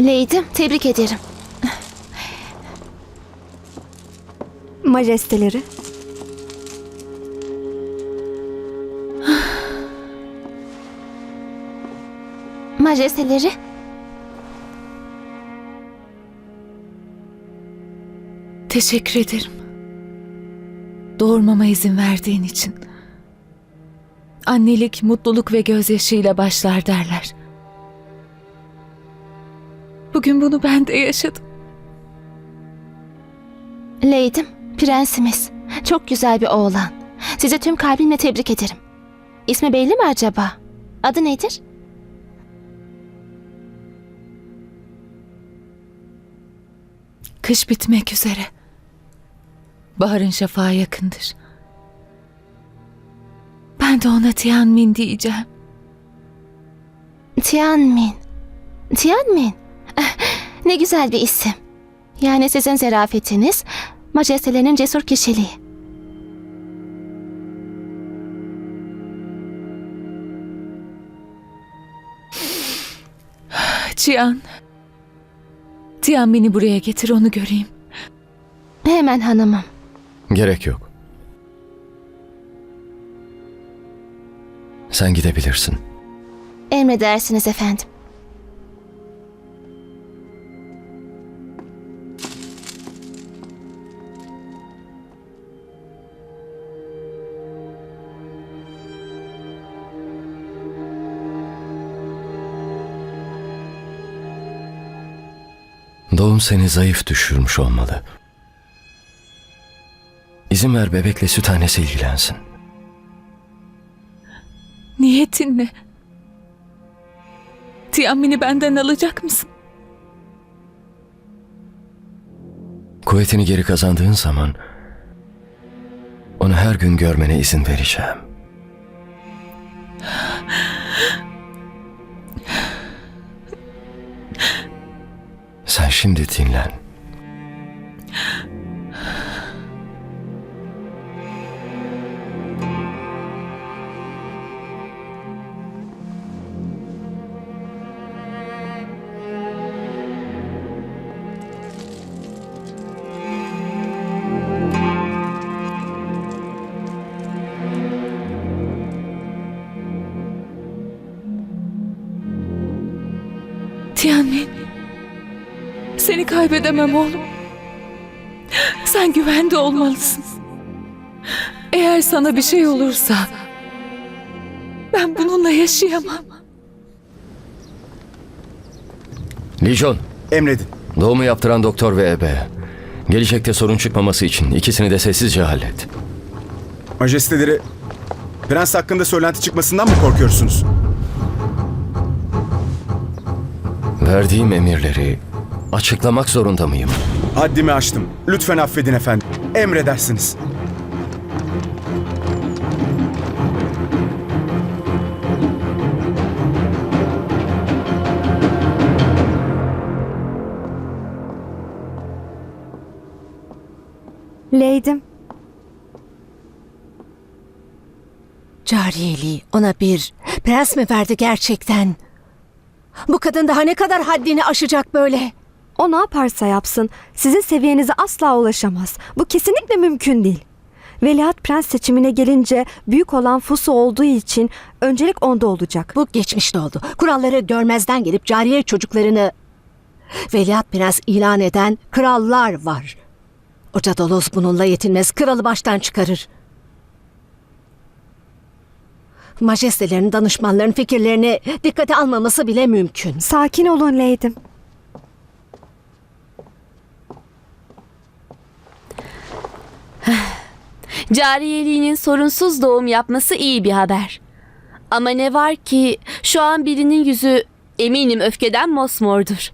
Leydim, tebrik ederim. Majesteleri. Majesteleri, Teşekkür ederim. Doğurmama izin verdiğin için. Annelik mutluluk ve gözyaşıyla başlar derler. Bugün bunu ben de yaşadım. Leydim, prensimiz. Çok güzel bir oğlan. Sizi tüm kalbimle tebrik ederim. İsmi belli mi acaba? Adı nedir? Kış bitmek üzere. Baharın şafağı yakındır. Ben de ona Tianmin diyeceğim. Tianmin. Tianmin. Ne güzel bir isim. Yani sizin zerafetiniz, majestelerinin cesur kişiliği. Cihan. Tianmin'i buraya getir onu göreyim. Hemen hanımım. Gerek yok. Sen gidebilirsin. Emredersiniz efendim. Doğum seni zayıf düşürmüş olmalı. İzin ver bebekle süt annesi ilgilensin. Niyetin ne? Tianmin'i benden alacak mısın? Kuvvetini geri kazandığın zaman onu her gün görmene izin vereceğim. Şimdi dinlen. Tianmin. Seni kaybedemem oğlum. Sen güvende olmalısın. Eğer sana bir şey olursa ben bununla yaşayamam. Lijon, Emredin. doğumu yaptıran doktor ve ebe. Gelecekte sorun çıkmaması için ikisini de sessizce hallet. Majesteleri, prens hakkında söylenti çıkmasından mı korkuyorsunuz? Verdiğim emirleri açıklamak zorunda mıyım? Haddimi aştım. Lütfen affedin efendim. Emredersiniz. Leydim. Cariyeliği ona bir prens mi verdi gerçekten? Bu kadın daha ne kadar haddini aşacak böyle? O ne yaparsa yapsın sizin seviyenize asla ulaşamaz. Bu kesinlikle mümkün değil. Veliaht prens seçimine gelince büyük olan Fusu olduğu için öncelik onda olacak. Bu geçmişte oldu. Kuralları görmezden gelip cariye çocuklarını veliaht prens ilan eden krallar var. O Cadaloz bununla yetinmez. Kralı baştan çıkarır. Majestelerin danışmanların fikirlerini dikkate almaması bile mümkün. Sakin olun Leydim. Cariyeliğinin sorunsuz doğum yapması iyi bir haber. Ama ne var ki şu an birinin yüzü eminim öfkeden mosmordur.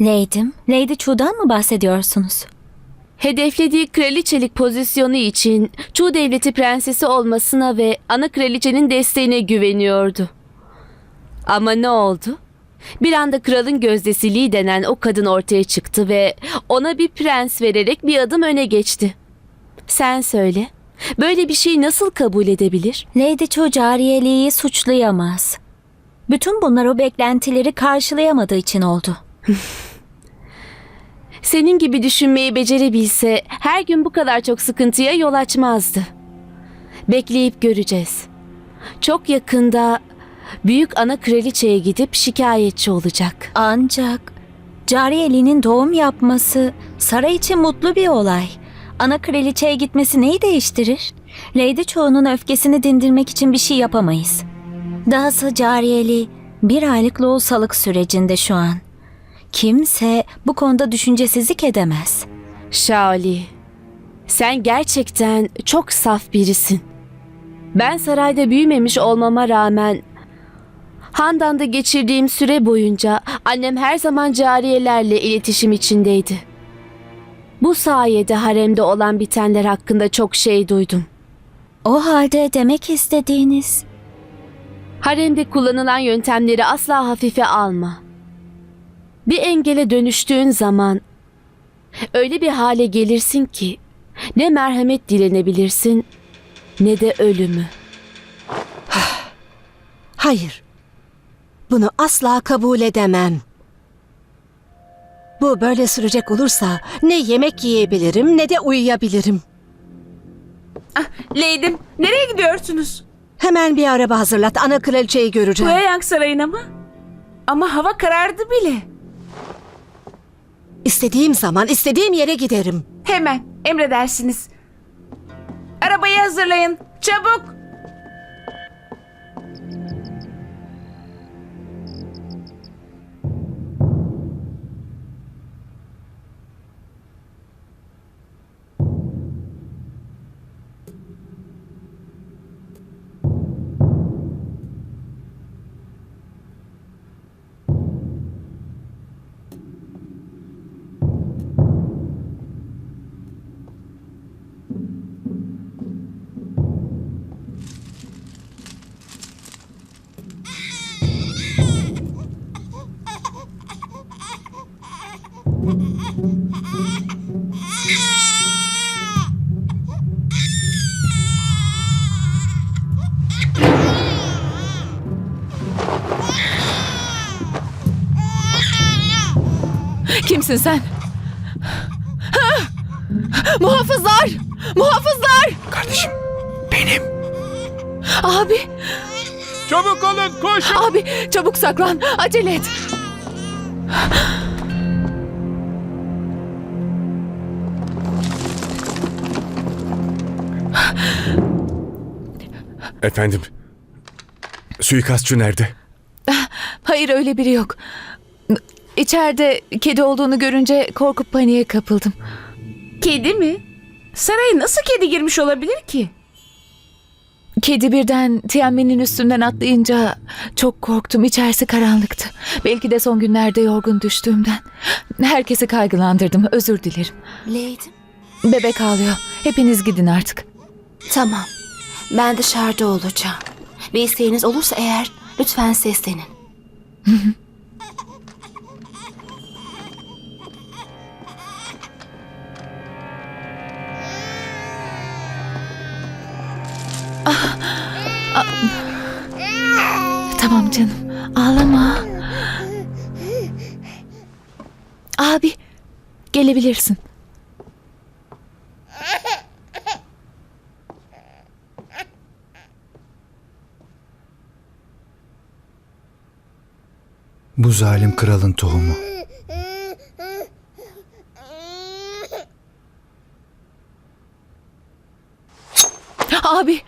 Neydim? Lady Chu'dan mı bahsediyorsunuz? Hedeflediği kraliçelik pozisyonu için Chu devleti prensesi olmasına ve ana kraliçenin desteğine güveniyordu. Ama ne oldu? Bir anda kralın gözdesiliği denen o kadın ortaya çıktı ve ona bir prens vererek bir adım öne geçti. Sen söyle. Böyle bir şeyi nasıl kabul edebilir? Lady Chu cariyeliği suçlayamaz. Bütün bunlar o beklentileri karşılayamadığı için oldu. Senin gibi düşünmeyi becerebilse her gün bu kadar çok sıkıntıya yol açmazdı. Bekleyip göreceğiz. Çok yakında büyük ana kraliçeye gidip şikayetçi olacak. Ancak cariyeliğinin doğum yapması saray için mutlu bir olay. Ana kraliçeye gitmesi neyi değiştirir? Lady çoğunun öfkesini dindirmek için bir şey yapamayız. Dahası cariyeli bir aylık loğusalık sürecinde şu an. Kimse bu konuda düşüncesizlik edemez. Şali, sen gerçekten çok saf birisin. Ben sarayda büyümemiş olmama rağmen Handan'da geçirdiğim süre boyunca annem her zaman cariyelerle iletişim içindeydi. Bu sayede haremde olan bitenler hakkında çok şey duydum. O halde demek istediğiniz Haremde kullanılan yöntemleri asla hafife alma. Bir engele dönüştüğün zaman öyle bir hale gelirsin ki ne merhamet dilenebilirsin ne de ölümü. Hayır. Bunu asla kabul edemem. Bu böyle sürecek olursa ne yemek yiyebilirim ne de uyuyabilirim. Leydim, nereye gidiyorsunuz? Hemen bir araba hazırlat. Ana kraliçeyi göreceğim. Kuyayang Sarayı'na mı? Ama hava karardı bile. İstediğim zaman istediğim yere giderim. Hemen, emredersiniz. Arabayı hazırlayın, çabuk. Kimsin sen? Ha! Muhafızlar! Muhafızlar! Kardeşim benim. Abi, Çabuk olun koşun. abi çabuk saklan. Acele et. Efendim. Suikastçı nerede? Hayır öyle biri yok. İçeride kedi olduğunu görünce korkup paniğe kapıldım. Kedi mi? Saraya nasıl kedi girmiş olabilir ki? Kedi birden Tianmen'in üstünden atlayınca çok korktum. İçerisi karanlıktı. Belki de son günlerde yorgun düştüğümden. Herkesi kaygılandırdım. Özür dilerim. Leydim. Bebek ağlıyor. Hepiniz gidin artık. Tamam. Ben dışarıda olacağım. Bir isteğiniz olursa eğer lütfen seslenin. Tamam canım. Ağlama. Abi gelebilirsin. Bu zalim kralın tohumu. Abi.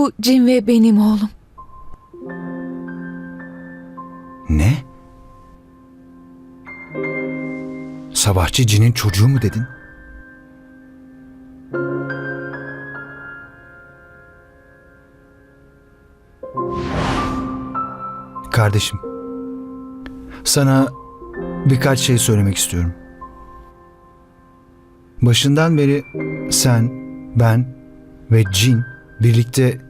Bu Cin ve benim oğlum. Ne? Sabahçı cinin çocuğu mu dedin? Kardeşim, sana birkaç şey söylemek istiyorum. Başından beri sen, ben ve cin birlikte